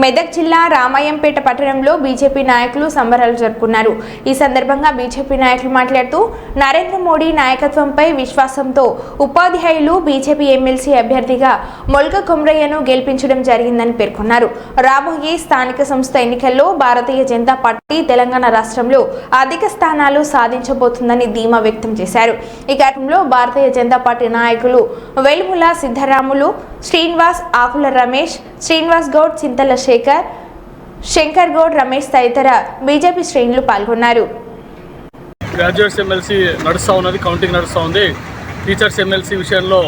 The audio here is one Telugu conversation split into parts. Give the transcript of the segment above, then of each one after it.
మెదక్ జిల్లా రామాయంపేట పట్టణంలో బీజేపీ నాయకులు సంబరాలు జరుపుకున్నారు. ఈ సందర్భంగా బీజేపీ నాయకులు మాట్లాడుతూ నరేంద్ర మోడీ నాయకత్వంపై విశ్వాసంతో ఉపాధ్యాయులు బీజేపీ ఎమ్మెల్సీ అభ్యర్థిగా మొల్క కుమ్రయ్యను గెలిపించడం జరిగిందని పేర్కొన్నారు. రాబోయే స్థానిక సంస్థ ఎన్నికల్లో భారతీయ జనతా పార్టీ తెలంగాణ రాష్ట్రంలో అధిక స్థానాలు సాధించబోతుందని ధీమా వ్యక్తం చేశారు. ఈ కార్యక్రమంలో భారతీయ జనతా పార్టీ నాయకులు వెలుముల సిద్ధరాములు శ్రీనివాస్ ఆకుల రమేష్ శ్రీనివాస్ గౌడ్ చింతల శేఖర్ శంకర్ గౌడ్ రమేష్ తదితర బీజేపీ శ్రేణులు పాల్గొన్నారు. గ్రాడ్యుయేట్స్ ఎమ్మెల్సీ నడుస్తూ ఉన్నది కౌంటింగ్ నడుస్తూ ఉంది. టీచర్స్ ఎమ్మెల్సీ విషయంలో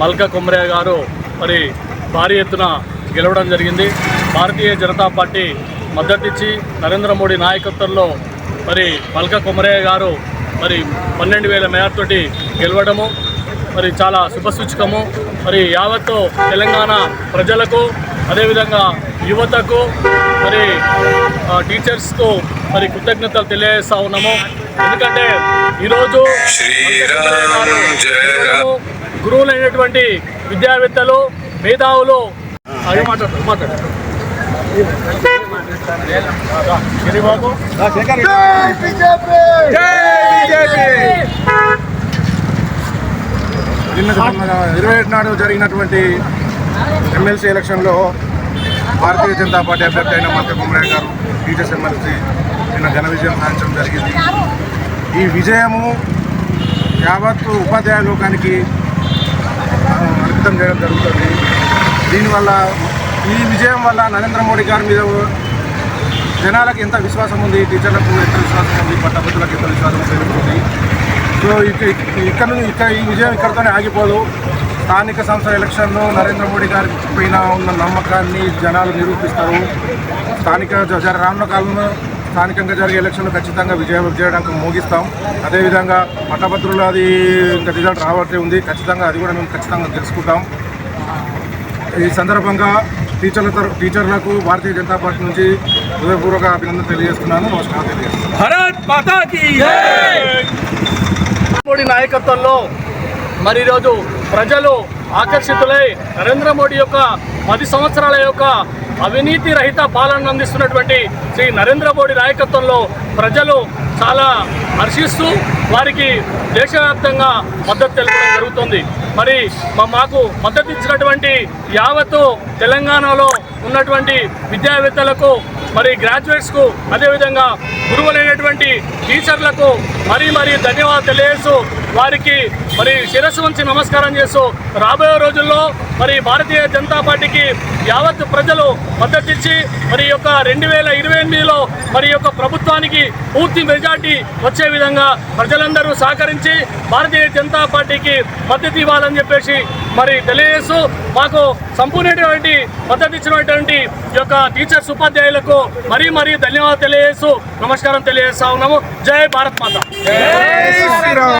మల్కా కొమరయ్య గారు మరి భారీ ఎత్తున గెలవడం జరిగింది. భారతీయ జనతా పార్టీ మద్దతిచ్చి నరేంద్ర మోడీ నాయకత్వంలో మరి మల్కా కొమరయ్య గారు మరి పన్నెండు వేల మేరతోటి గెలవడము మరి చాలా శుభసూచకము. మరి యావత్తు తెలంగాణ ప్రజలకు అదేవిధంగా యువతకు మరి టీచర్స్కు మరి కృతజ్ఞతలు తెలియజేస్తా ఉన్నాము. ఎందుకంటే ఈరోజు. గురువులైనటువంటి విద్యావేత్తలు మేధావులు అదే మాట్లాడతారు మాట్లాడతారు గిరిబాబు నిన్న ఇరవై ఏడు నాడు జరిగినటువంటి ఎమ్మెల్సీ ఎలక్షన్లో భారతీయ జనతా పార్టీ అభ్యర్థి అయిన మత కుమరయ్య గారు టీచర్స్ ఎమ్మెల్సీ నిన్న ఘన విజయం సాధించడం జరిగింది. ఈ విజయము యావత్తు ఉపాధ్యాయ లోకానికి అంకితం చేయడం జరుగుతుంది. దీనివల్ల ఈ విజయం వల్ల నరేంద్ర మోడీ గారి మీద జనాలకు ఎంత విశ్వాసం ఉంది? టీచర్లకు ఎంత విశ్వాసం ఉంది? పట్టభద్రులకు ఎంత విశ్వాసం పెరుగుతుంది సో ఇక్కడ నుంచి ఇక్కడ ఈ విజయం ఇక్కడితోనే ఆగిపోదు. స్థానిక సంస్థల ఎలక్షన్లో నరేంద్ర మోడీ గారి పైన ఉన్న నమ్మకాన్ని జనాలు నిరూపిస్తారు. స్థానిక జ- రానున్న కాలంలో స్థానికంగా జరిగే ఎలక్షన్లు ఖచ్చితంగా విజయం చేయడానికి మోగిస్తాం. అదేవిధంగా పట్టభద్రులు అది రిజల్ట్ రావాల్సి ఉంది. ఖచ్చితంగా అది కూడా మేము ఖచ్చితంగా తెలుసుకుంటాం. ఈ సందర్భంగా టీచర్ల తర టీచర్లకు భారతీయ జనతా పార్టీ నుంచి హృదయపూర్వక అభినందన తెలియజేస్తున్నాను. నమస్కారం తెలియజేస్తున్నాను. మోడీ నాయకత్వంలో మరి ఈరోజు ప్రజలు ఆకర్షితులై నరేంద్ర మోడీ యొక్క పది సంవత్సరాల యొక్క అవినీతి రహిత పాలన అందిస్తున్నటువంటి శ్రీ నరేంద్ర మోడీ నాయకత్వంలో ప్రజలు చాలా హర్షిస్తూ వారికి దేశవ్యాప్తంగా మద్దతు తెలపడం జరుగుతుంది. మరి మా- మాకు మద్దతు ఇచ్చినటువంటి యావత్తు తెలంగాణలో ఉన్నటువంటి విద్యావేత్తలకు మరి గ్రాడ్యుయేట్స్కు అదేవిధంగా గురువులైనటువంటి టీచర్లకు మరీ మరీ ధన్యవాదాలు తెలియజేస్తూ వారికి మరి శిరస్సు వంచి నమస్కారం చేస్తూ రాబోయే రోజుల్లో మరి భారతీయ జనతా పార్టీకి యావత్ ప్రజలు మద్దతిచ్చి మరి యొక్క రెండు వేల ఇరవై ఎనిమిదిలో మరి యొక్క ప్రభుత్వానికి పూర్తి మెజార్టీ వచ్చే విధంగా ప్రజలందరూ సహకరించి భారతీయ జనతా పార్టీకి మద్దతు ఇవ్వాలని చెప్పేసి మరి తెలియజేస్తూ మాకు సంపూర్ణమైనటువంటి మద్దతు ఇచ్చినటువంటి యొక్క టీచర్స్ ఉపాధ్యాయులకు మరీ మరీ ధన్యవాదాలు తెలియజేస్తూ నమస్కారం తెలియజేస్తా ఉన్నాము. జై భారత్ మాత. Yes. Yes. Yes.